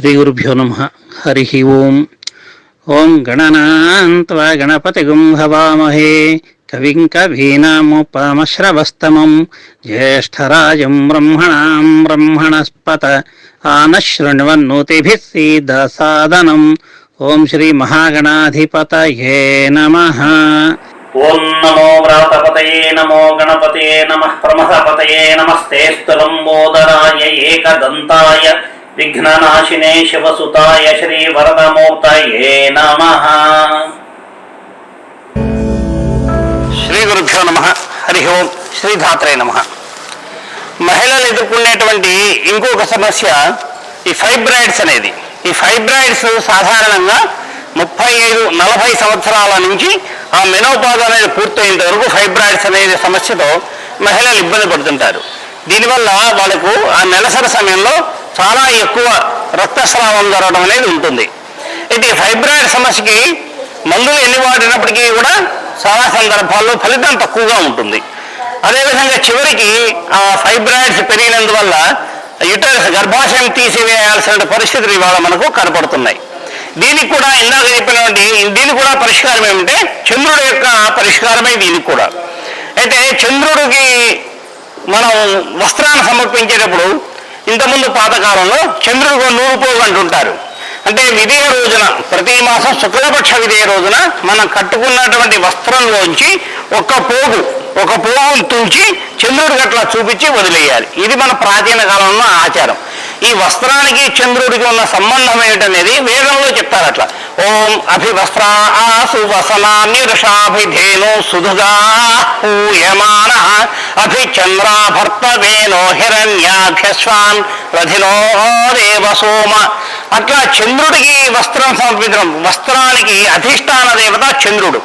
శ్రీ గురుభ్యో నమ. హరి ఓం. ఓం గణనాన్వా గణపతిగుం హవామహే. కవిం కవీనాముపమశ్రవస్తమం. జ్యేష్టరాజం బ్రహ్మణాం బ్రహ్మణస్పత ఆనశృణ్వన్నోతిభిः సీదసాదనం. ఓం శ్రీ మహాగణాధిపతయే నమ. ఓం నమో వ్రాతపతయే నమో గణపతయే నమః. ప్రమథపతయే నమస్తే స్థలంబోదరాయ ఏకదంతాయ విఘ్ననాశినే శివసుతాయ శ్రీ వరదమూర్తయే నమ శ్రీ గురుభ్యో నమ హరి ఓం శ్రీధాత్రే నమ మహిళలు ఎదుర్కొనేటువంటి ఇంకొక సమస్య ఈ ఫైబ్రాయిడ్స్ అనేది. ఈ ఫైబ్రాయిడ్స్ సాధారణంగా ముప్పై ఐదు నలభై సంవత్సరాల నుంచి ఆ మెనోపాజ్ అనేది పూర్తయ్యేంత వరకు ఫైబ్రాయిడ్స్ అనేది సమస్యతో మహిళలు ఇబ్బంది పడుతుంటారు. దీనివల్ల వాళ్ళకు ఆ నెలసరి సమయంలో చాలా ఎక్కువ రక్తస్రావం జరగడం అనేది ఉంటుంది. అయితే ఫైబ్రాయిడ్ సమస్యకి మందులు ఎన్ని వాడినప్పటికీ కూడా చాలా సందర్భాల్లో ఫలితం తక్కువగా ఉంటుంది. అదేవిధంగా చివరికి ఆ ఫైబ్రాయిడ్స్ పెరిగినందువల్ల యుటరస్ గర్భాశయం తీసివేయాల్సిన పరిస్థితులు ఇవాళ మనకు కనపడుతున్నాయి. దీనికి కూడా ఇందాక చెప్పినటువంటి దీనికి కూడా పరిష్కారం ఏమంటే చంద్రుడి యొక్క పరిష్కారమే దీనికి కూడా. అయితే చంద్రుడికి మనం వస్త్రాన్ని సమర్పించేటప్పుడు ఇంతకుముందు పాతకాలంలో చంద్రుడు నూరు పోగు అంటుంటారు. అంటే విదయ రోజున ప్రతి మాసం శుక్లపక్ష విదయ రోజున మనం కట్టుకున్నటువంటి వస్త్రంలోంచి ఒక పోగు ఒక పోగును తుంచి చంద్రుడికి అట్లా చూపించి వదిలేయాలి. ఇది మన ప్రాచీన కాలంలో ఆచారం. ఈ వస్త్రానికి చంద్రుడికి ఉన్న సంబంధం ఏమిటనేది వేదంలో చెప్తారు అట్లా ఓం అభివస్త్రా ఆసు వసనాన్యరుషాభిధేను సుధుగా పూయమాన అభిచంద్రాభర్తవేనో హిరణ్యాభ్యస్వాన్ రథినో దేవ సోమ అట్లా చంద్రుడికి వస్త్రం సమర్పించడం వస్త్రానికి అధిష్టాన దేవత చంద్రుడు।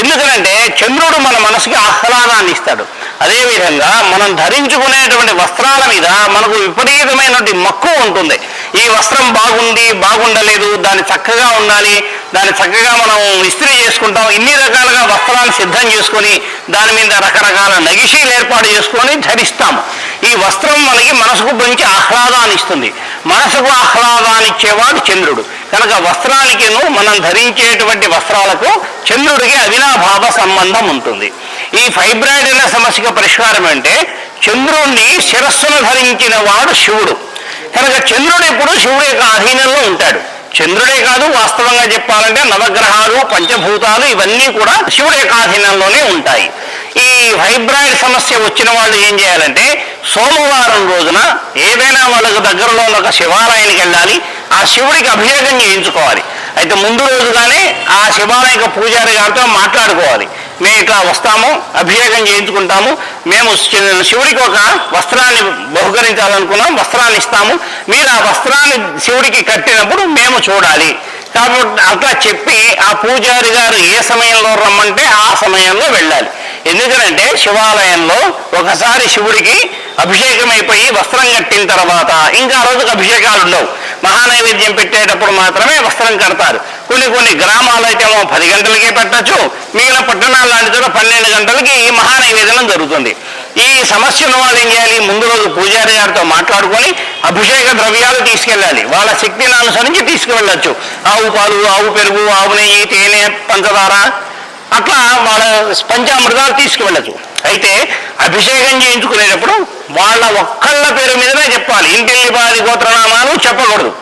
ఎందుకంటే చంద్రుడు మన మనసుకి ఆహ్లాదాన్ని ఇస్తాడు। అదేవిధంగా మనం ధరించుకునేటువంటి వస్త్రాల మీద మనకు విపరీతమైనటువంటి మక్కువ ఉంటుంది। ఈ వస్త్రం బాగుంది బాగుండలేదు దాన్ని చక్కగా ఉండాలి దాన్ని చక్కగా మనం ఇస్త్రీ చేసుకుంటాం ఇన్ని రకాలుగా వస్త్రాన్ని సిద్ధం చేసుకొని దాని మీద రకరకాల నగిషీలు ఏర్పాటు చేసుకొని ధరిస్తాం ఈ వస్త్రం మనకి మనసుకు మంచి ఆహ్లాదాన్ని ఇస్తుంది. మనసుకు ఆహ్లాదాన్ని ఇచ్చేవాడు చంద్రుడు. కనుక వస్త్రానికిను మనం ధరించేటువంటి వస్త్రాలకు చంద్రుడికి అవినాభావ సంబంధం ఉంటుంది. ఈ ఫైబ్రాయిడ్ సమస్యకు పరిష్కారం అంటే చంద్రుణ్ణి శిరస్సును ధరించిన వాడు శివుడు. కనుక చంద్రుడు ఎప్పుడు శివుడి యొక్క ఆధీనంలో ఉంటాడు. చంద్రుడే కాదు వాస్తవంగా చెప్పాలంటే నవగ్రహాలు పంచభూతాలు ఇవన్నీ కూడా శివుడి యొక్క ఆధీనంలోనే ఉంటాయి. ఈ వైబ్రాయిడ్ సమస్య వచ్చిన వాళ్ళు ఏం చేయాలంటే సోమవారం రోజున ఏదైనా వాళ్ళకు దగ్గరలో ఉన్న ఒక శివాలయానికి వెళ్ళాలి ఆ శివుడికి అభిషేకం చేయించుకోవాలి. అయితే ముందు రోజుగానే ఆ శివాలయ పూజారి గారితో మాట్లాడుకోవాలి. మేము ఇట్లా వస్తాము అభిషేకం చేయించుకుంటాము. మేము శివుడికి ఒక వస్త్రాన్ని బహుకరించాలనుకున్నాం వస్త్రాన్ని ఇస్తాము. మీరు ఆ వస్త్రాన్ని శివుడికి కట్టినప్పుడు మేము చూడాలి. కాబట్టి అట్లా చెప్పి ఆ పూజారి గారు ఏ సమయంలో రమ్మంటే ఆ సమయంలో వెళ్ళాలి. ఎందుకంటే శివాలయంలో ఒకసారి శివుడికి అభిషేకం అయిపోయి వస్త్రం కట్టిన తర్వాత ఇంకా రోజుకు రోజుకి అభిషేకాలు ఉండవు. మహానైవేద్యం పెట్టేటప్పుడు మాత్రమే వస్త్రం కడతారు. కొన్ని కొన్ని గ్రామాలు అయితే ఏమో పది గంటలకే పెట్టచ్చు. మిగిలిన పట్టణాలు లాంటి చోట పన్నెండు గంటలకి ఈ మహానైవేద్యం జరుగుతుంది ఈ సమస్యను వాళ్ళు ఏం చేయాలి ముందు రోజు పూజారి గారితో మాట్లాడుకొని అభిషేక ద్రవ్యాలు తీసుకెళ్ళాలి. వాళ్ళ శక్తిని అనుసరించి తీసుకువెళ్ళచ్చు. ఆవు పాలు ఆవు పెరుగు ఆవు నెయ్యి తేనె పంచదార అట్లా వాళ్ళ పంచామృతాలు తీసుకువెళ్ళచ్చు అయితే అభిషేకం చేయించుకునేటప్పుడు వాళ్ళ ఒక్కళ్ళ పేరు మీదనే చెప్పాలి. ఇంటిల్లి బాధి గోత్రనామాలు చెప్పకూడదు.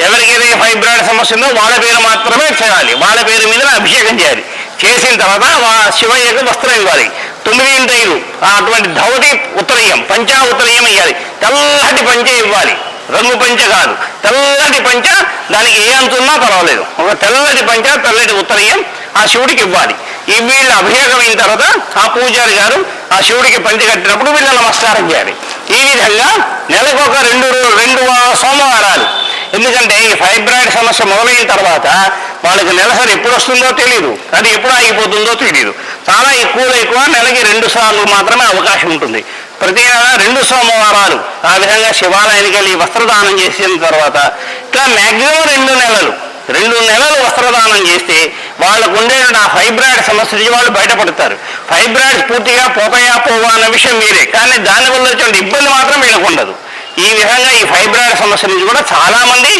ఎవరికైతే ఫైబ్రాయిడ్ సమస్య ఉందో వాళ్ళ పేరు మాత్రమే చేయాలి. వాళ్ళ పేరు మీద అభిషేకం చేయాలి. చేసిన తర్వాత వా- శివయ్యకు వస్త్రం ఇవ్వాలి. తొమ్మిది ఇంటైలు అటువంటి ధవటి ఉత్తరీయం పంచా ఉత్తరీయం ఇవ్వాలి తెల్లటి పంచే ఇవ్వాలి. రంగు పంచ కాదు. తెల్లటి పంచ దానికి ఏ అంతున్నా పర్వాలేదు. ఒక తెల్లటి పంచ తెల్లటి ఉత్తరీయం ఆ శివుడికి ఇవ్వాలి. ఈ వీళ్ళ అభిషేకం అయిన తర్వాత ఆ పూజారి గారు ఆ శివుడికి పంచి కట్టినప్పుడు వీళ్ళ నమస్కారం చేయాలి. ఈ విధంగా నెలకు ఒక రెండు రెండు సోమవారాలు. ఎందుకంటే ఈ ఫైబ్రాయిడ్ సమస్య మొదలైన తర్వాత వాళ్ళకి నెలసరి ఎప్పుడు వస్తుందో తెలియదు అది ఎప్పుడు ఆగిపోతుందో తెలియదు చాలా ఎక్కువలో ఎక్కువ నెలకి రెండు సార్లు మాత్రమే అవకాశం ఉంటుంది. ప్రతి నెల రెండు సోమవారాలు. ఆ విధంగా శివాలయానికి వెళ్ళి వస్త్రదానం చేసిన తర్వాత ఇట్లా మ్యాక్సిమం రెండు నెలలు. రెండు నెలలు వస్త్రదానం చేస్తే వాళ్ళకు ఉండే ఆ ఫైబ్రాయిడ్ సమస్య నుంచి వాళ్ళు బయటపడతారు. ఫైబ్రాయిడ్స్ పూర్తిగా పోతాయా పోవా అన్న విషయం మీరే. కానీ దానివల్ల వచ్చే ఇబ్బంది మాత్రం వీళ్ళకు ఉండదు ఈ విధంగా ఈ ఫైబ్రాయిడ్ సమస్య నుంచి కూడా చాలామంది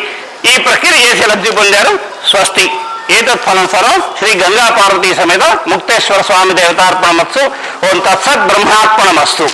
ఈ ప్రక్రియ చేసి లబ్ధి పొందారు. స్వస్తి. ఏతత్ ఫలంసరం శ్రీ గంగా పార్వతీ సమేత ముక్తేశ్వర స్వామి దేవతార్పణమస్తు. ఓం తత్సత్ బ్రహ్మార్పణమస్తు.